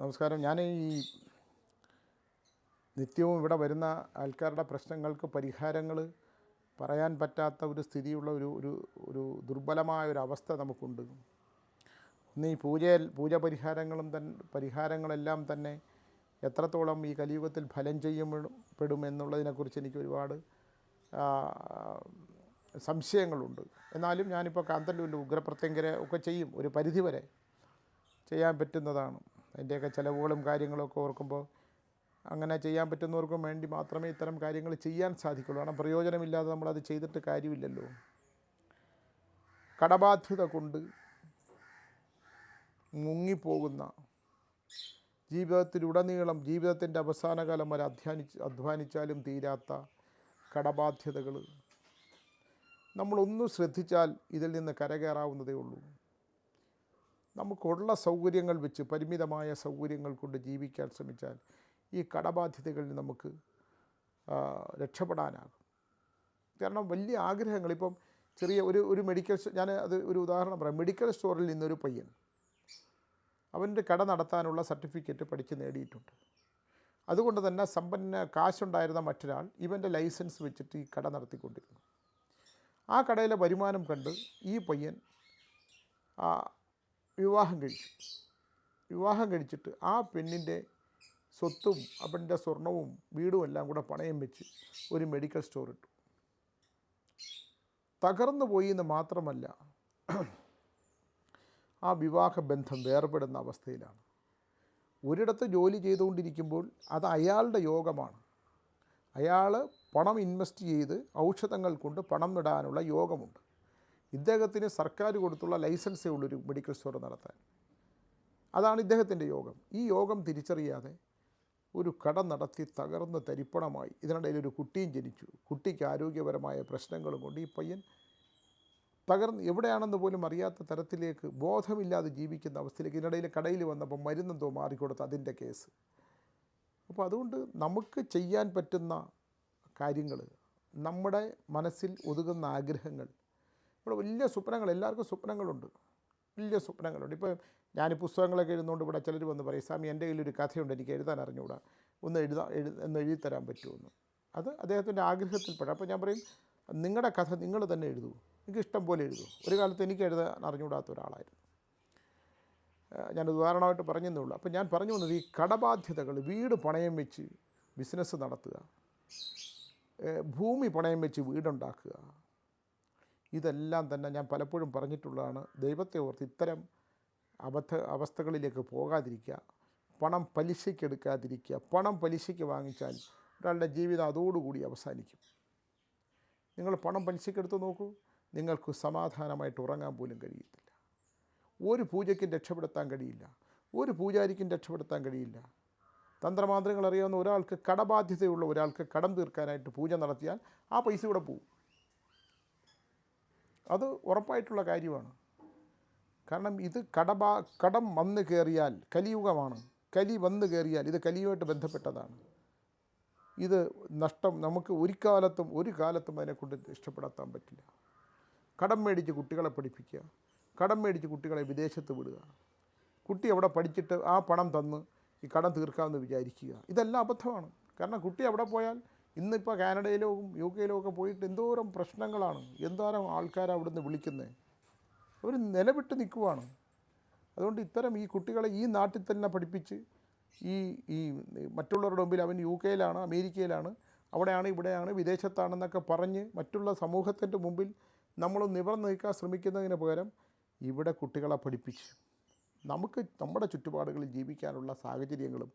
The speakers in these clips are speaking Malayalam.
നമസ്കാരം. ഞാൻ ഈ നിത്യവും ഇവിടെ വരുന്ന ആൾക്കാരുടെ പ്രശ്നങ്ങൾക്ക് പരിഹാരങ്ങൾ പറയാൻ പറ്റാത്ത ഒരു സ്ഥിതിയുള്ള ഒരു ഒരു ഒരു ദുർബലമായ ഒരു അവസ്ഥ നമുക്കുണ്ട്. ഇന്ന് ഈ പൂജയിൽ പൂജ പരിഹാരങ്ങളും തൻ പരിഹാരങ്ങളെല്ലാം തന്നെ എത്രത്തോളം ഈ കലിയുഗത്തിൽ ഫലം ചെയ്യപ്പെടും എന്നുള്ളതിനെക്കുറിച്ച് എനിക്ക് ഒരുപാട് സംശയങ്ങളുണ്ട്. എന്നാലും ഞാനിപ്പോൾ കാന്തല്ലൂരിൽ ഉഗ്രപ്രത്യങ്കര ഒക്കെ ചെയ്യും. ഒരു പരിധിവരെ ചെയ്യാൻ പറ്റുന്നതാണ്. അതിന്റെയൊക്കെ ചിലവുകളും കാര്യങ്ങളൊക്കെ ഓർക്കുമ്പോൾ അങ്ങനെ ചെയ്യാൻ പറ്റുന്നവർക്കും വേണ്ടി മാത്രമേ ഇത്തരം കാര്യങ്ങൾ ചെയ്യാൻ സാധിക്കുള്ളൂ. കാരണം പ്രയോജനമില്ലാതെ നമ്മളത് ചെയ്തിട്ട് കാര്യമില്ലല്ലോ. കടബാധ്യത കൊണ്ട് മുങ്ങിപ്പോകുന്ന ജീവിതത്തിലുടനീളം ജീവിതത്തിന്റെ അവസാന കാലം വരെ അധ്വാനിച്ച് അധ്വാനിച്ചാലും തീരാത്ത കടബാധ്യതകൾ നമ്മളൊന്ന് ശ്രദ്ധിച്ചാൽ ഇതിൽ നിന്ന് കരകയറാവുന്നതേ ഉള്ളൂ. നമുക്കുള്ള സൗകര്യങ്ങൾ വെച്ച് പരിമിതമായ സൗകര്യങ്ങൾ കൊണ്ട് ജീവിക്കാൻ ശ്രമിച്ചാൽ ഈ കടബാധ്യതകളിൽ നമുക്ക് രക്ഷപ്പെടാനാകും. കാരണം വലിയ ആഗ്രഹങ്ങൾ ഇപ്പം ചെറിയ ഒരു ഒരു മെഡിക്കൽ ഞാൻ അത് ഒരു ഉദാഹരണം പറയാം. മെഡിക്കൽ സ്റ്റോറിൽ നിന്നൊരു പയ്യൻ അവന്റെ കട നടത്താനുള്ള സർട്ടിഫിക്കറ്റ് പഠിച്ച് നേടിയിട്ടുണ്ട്. അതുകൊണ്ട് തന്നെ സമ്പന്ന കാശുണ്ടായിരുന്ന മറ്റൊരാൾ ഇവന്റെ ലൈസൻസ് വെച്ചിട്ട് ഈ കട നടത്തിക്കൊണ്ടിരുന്നു. ആ കടയിലെ വരുമാനം കണ്ട് ഈ പയ്യൻ വിവാഹം കഴിച്ചു. വിവാഹം കഴിച്ചിട്ട് ആ പെണ്ണിന്റെ സ്വത്തും അപ്പന്റെ സ്വർണവും വീടും എല്ലാം കൂടെ പണയം വെച്ച് ഒരു മെഡിക്കൽ സ്റ്റോർ ഇട്ടു. തകർന്നു പോയി എന്ന് മാത്രമല്ല ആ വിവാഹ ബന്ധം വേർപെടുന്ന അവസ്ഥയിലാണ്. ഒരിടത്ത് ജോലി ചെയ്തുകൊണ്ടിരിക്കുമ്പോൾ അത് അയാളുടെ യോഗമാണ്. അയാൾ പണം ഇൻവെസ്റ്റ് ചെയ്ത് ഔഷധങ്ങൾ കൊണ്ട് പണം ഇടാനുള്ള യോഗമുണ്ട്. ഇദ്ദേഹത്തിന് സർക്കാർ കൊടുത്തുള്ള ലൈസൻസേ ഉള്ളൊരു മെഡിക്കൽ സ്റ്റോർ നടത്താൻ. അതാണ് ഇദ്ദേഹത്തിന്റെ യോഗം. ഈ യോഗം തിരിച്ചറിയാതെ ഒരു കട നടത്തി തകർന്ന് തരിപ്പണമായി ഇതിനിടയിൽ ഒരു കുട്ടിയും ജനിച്ചു. കുട്ടിക്ക് ആരോഗ്യപരമായ പ്രശ്നങ്ങളും കൊണ്ട് ഈ പയ്യൻ തകർന്ന് എവിടെയാണെന്ന് പോലും അറിയാത്ത തരത്തിലേക്ക് ബോധമില്ലാതെ ജീവിക്കുന്ന അവസ്ഥയിലേക്ക് ഇതിനിടയിൽ കടയിൽ വന്നപ്പോൾ മരുന്നെന്തോ മാറിക്കൊടുത്ത് അതിന്റെ കേസ്. അപ്പോൾ അതുകൊണ്ട് നമുക്ക് ചെയ്യാൻ പറ്റുന്ന കാര്യങ്ങൾ നമ്മുടെ മനസ്സിൽ ഒതുങ്ങുന്ന ആഗ്രഹങ്ങൾ ഇവിടെ വലിയ സ്വപ്നങ്ങൾ എല്ലാവർക്കും സ്വപ്നങ്ങളുണ്ട്. വലിയ സ്വപ്നങ്ങളുണ്ട്. ഇപ്പോൾ ഞാൻ പുസ്തകങ്ങളൊക്കെ എഴുതുന്നുണ്ട് ഇവിടെ ചിലർ വന്ന് പറയും സ്വാമി എന്റെ കയ്യിലൊരു കഥയുണ്ട് എനിക്ക് എഴുതാൻ അറിഞ്ഞുകൂടാ ഒന്ന് എഴുതാ എഴു ഒന്ന് എഴുതിത്തരാൻ തരാൻ പറ്റുമെന്ന് അത് അദ്ദേഹത്തിന്റെ ആഗ്രഹത്തിൽപ്പെടാം അപ്പോൾ ഞാൻ പറയും നിങ്ങളുടെ കഥ നിങ്ങൾ തന്നെ എഴുതൂ. നിങ്ങൾക്ക് ഇഷ്ടം പോലെ എഴുതൂ. ഒരു കാലത്ത് എനിക്ക് എഴുതാൻ അറിഞ്ഞുകൂടാത്ത ഒരാളായിരുന്നു. ഞാൻ ഉദാഹരണമായിട്ട് പറഞ്ഞതേ ഉള്ളൂ അപ്പോൾ ഞാൻ പറഞ്ഞു വന്നത് ഈ കടബാധ്യതകൾ വീട് പണയം വെച്ച് ബിസിനസ് നടത്തുക. ഭൂമി പണയം വെച്ച് വീടുണ്ടാക്കുക. ഇതെല്ലാം തന്നെ ഞാൻ പലപ്പോഴും പറഞ്ഞിട്ടുള്ളതാണ്. ദൈവത്തെ ഓർത്ത് ഇത്തരം അബദ്ധ അവസ്ഥകളിലേക്ക് പോകാതിരിക്കുക. പണം പലിശയ്ക്ക് എടുക്കാതിരിക്കുക. പണം പലിശയ്ക്ക് വാങ്ങിച്ചാൽ ഒരാളുടെ ജീവിതം അതോടുകൂടി അവസാനിക്കും. നിങ്ങൾ പണം പലിശയ്ക്കെടുത്ത് നോക്കൂ. നിങ്ങൾക്ക് സമാധാനമായിട്ട് ഉറങ്ങാൻ പോലും കഴിയത്തില്ല. ഒരു പൂജയ്ക്കും രക്ഷപ്പെടുത്താൻ കഴിയില്ല. ഒരു പൂജാരിക്കും രക്ഷപ്പെടുത്താൻ കഴിയില്ല. തന്ത്രമാന്ത്രങ്ങൾ അറിയാവുന്ന ഒരാൾക്ക് കടബാധ്യതയുള്ള ഒരാൾക്ക് കടം തീർക്കാനായിട്ട് പൂജ നടത്തിയാൽ ആ പൈസ കൂടെ പോവും. അത് ഉറപ്പായിട്ടുള്ള കാര്യമാണ്. കാരണം ഇത് കടബാ കടം വന്നു കയറിയാൽ കലിയുഗമാണ്. കലി വന്നു കയറിയാൽ ഇത് കലിയുമായിട്ട് ബന്ധപ്പെട്ടതാണ്. ഇത് നഷ്ടം നമുക്ക് ഒരു കാലത്തും ഒരു കാലത്തും അതിനെക്കൊണ്ട് രക്ഷപ്പെടുത്താൻ പറ്റില്ല. കടം മേടിച്ച് കുട്ടികളെ പഠിപ്പിക്കുക കടം മേടിച്ച് കുട്ടികളെ വിദേശത്ത് വിടുക. കുട്ടി അവിടെ പഠിച്ചിട്ട് ആ പണം തന്ന് ഈ കടം തീർക്കാമെന്ന് വിചാരിക്കുക. ഇതെല്ലാം അബദ്ധമാണ്. കാരണം കുട്ടി അവിടെ പോയാൽ ഇന്നിപ്പോൾ കാനഡയിലോ യു കെയിലോ ഒക്കെ പോയിട്ട് എന്തോരം പ്രശ്നങ്ങളാണ്. എന്തോരം ആൾക്കാർ അവിടുന്ന് വിളിക്കുന്നത് അവർ നിലവിട്ട് നിൽക്കുവാണ് അതുകൊണ്ട് ഇത്തരം ഈ കുട്ടികളെ ഈ നാട്ടിൽ തന്നെ പഠിപ്പിച്ച് ഈ ഈ മറ്റുള്ളവരുടെ മുമ്പിൽ അവൻ യു കെയിലാണ് അമേരിക്കയിലാണ് അവിടെയാണ് ഇവിടെയാണ് വിദേശത്താണെന്നൊക്കെ പറഞ്ഞ് മറ്റുള്ള സമൂഹത്തിന്റെ മുമ്പിൽ നമ്മൾ നിവർന്ന് നിൽക്കാൻ ശ്രമിക്കുന്നതിന് പകരം ഇവിടെ കുട്ടികളെ പഠിപ്പിച്ച് നമുക്ക് നമ്മുടെ ചുറ്റുപാടുകളിൽ ജീവിക്കാനുള്ള സാഹചര്യങ്ങളും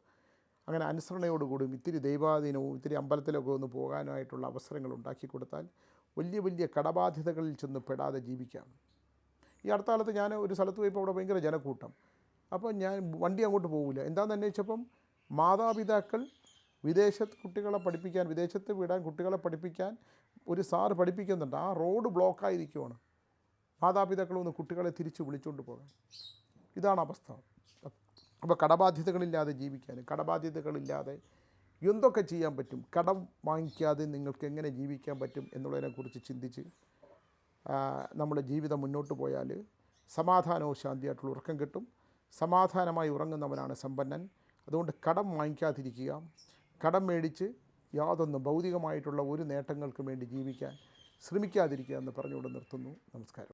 അങ്ങനെ അനുസരണയോടുകൂടിയും ഇത്തിരി ദൈവാധീനവും ഇത്തിരി അമ്പലത്തിലൊക്കെ ഒന്ന് പോകാനായിട്ടുള്ള അവസരങ്ങൾ ഉണ്ടാക്കി കൊടുത്താൽ വലിയ വലിയ കടബാധ്യതകളിൽ ചെന്ന് പെടാതെ ജീവിക്കാം. ഈ അടുത്ത കാലത്ത് ഞാൻ ഒരു സ്ഥലത്ത് പോയപ്പോൾ അവിടെ ഭയങ്കര ജനക്കൂട്ടം. അപ്പോൾ ഞാൻ വണ്ടി അങ്ങോട്ട് പോകില്ല എന്താണെന്ന് അന്വേഷിച്ചപ്പം മാതാപിതാക്കൾ വിദേശത്ത് കുട്ടികളെ പഠിപ്പിക്കാൻ വിദേശത്ത് വിടാൻ കുട്ടികളെ പഠിപ്പിക്കാൻ ഒരു സാറ് പഠിപ്പിക്കുന്നുണ്ട്. ആ റോഡ് ബ്ലോക്കായിരിക്കുവാണ് മാതാപിതാക്കളൊന്ന് കുട്ടികളെ തിരിച്ച് വിളിച്ചുകൊണ്ട് പോകാൻ. ഇതാണ് അവസ്ഥ. അപ്പോൾ കടബാധ്യതകളില്ലാതെ ജീവിക്കാൻ കടബാധ്യതകളില്ലാതെ എന്തൊക്കെ ചെയ്യാൻ പറ്റും? കടം വാങ്ങിക്കാതെ നിങ്ങൾക്ക് എങ്ങനെ ജീവിക്കാൻ പറ്റും എന്നുള്ളതിനെക്കുറിച്ച് ചിന്തിച്ച് നമ്മുടെ ജീവിതം മുന്നോട്ട് പോയാൽ സമാധാനവും ശാന്തിയായിട്ടുള്ള ഉറക്കം കിട്ടും. സമാധാനമായി ഉറങ്ങുന്നവനാണ് സമ്പന്നൻ. അതുകൊണ്ട് കടം വാങ്ങിക്കാതിരിക്കുക. കടം മേടിച്ച് യാതൊന്നും ഭൗതികമായിട്ടുള്ള ഒരു നേട്ടങ്ങൾക്കും വേണ്ടി ജീവിക്കാൻ ശ്രമിക്കാതിരിക്കുക എന്ന് പറഞ്ഞുകൊണ്ട് നിർത്തുന്നു. നമസ്കാരം.